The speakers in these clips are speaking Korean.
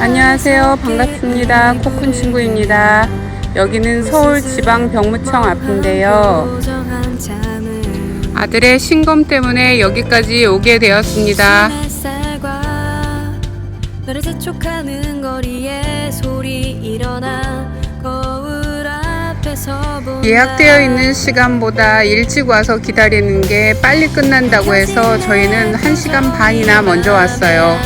안녕하세요. 반갑습니다. 코쿤 친구입니다. 여기는 서울 지방병무청 앞인데요. 아들의 신검 때문에 여기까지 오게 되었습니다. 예약되어 있는 시간보다 일찍 와서 기다리는 게 빨리 끝난다고 해서 저희는 1시간 반이나 먼저 왔어요.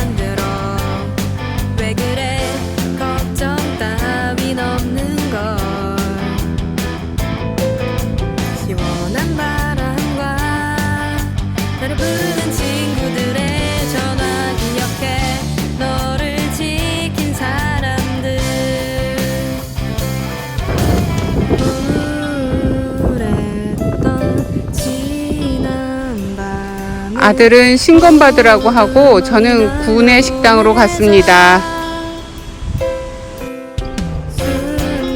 아들은 신검 받으라고 하고 저는 구내 식당으로 갔습니다.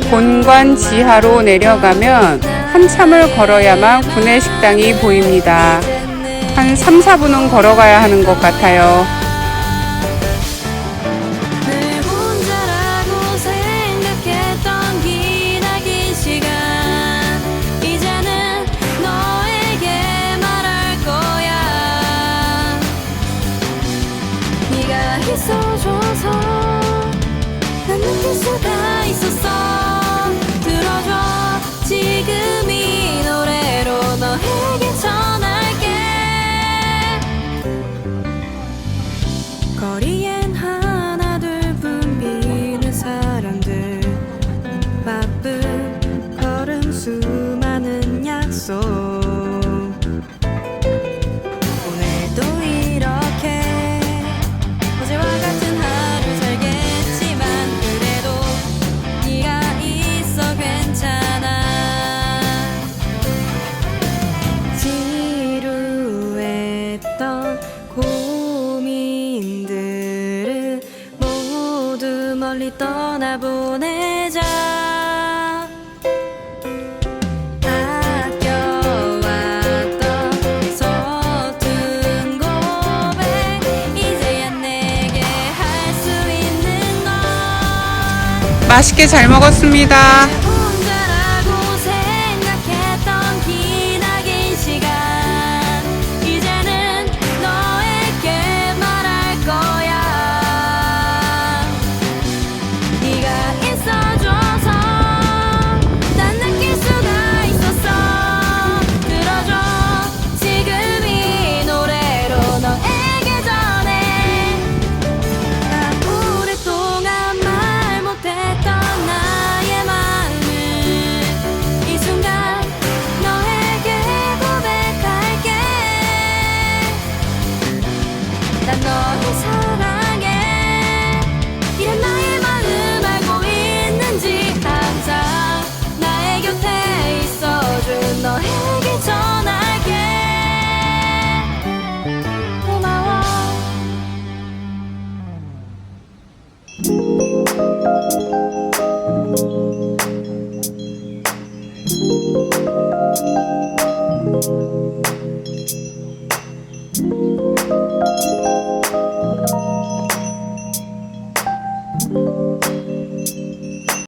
본관 지하로 내려가면 한참을 걸어야만 구내 식당이 보입니다. 한 3, 4분은 걸어가야 하는 것 같아요. 멀리 떠나보내자 맛있게 잘 먹었습니다. 너를 사랑해. 이런 나의 마음 알고 있는지 항상 나의 곁에 있어준 너에게 전할게. 고마워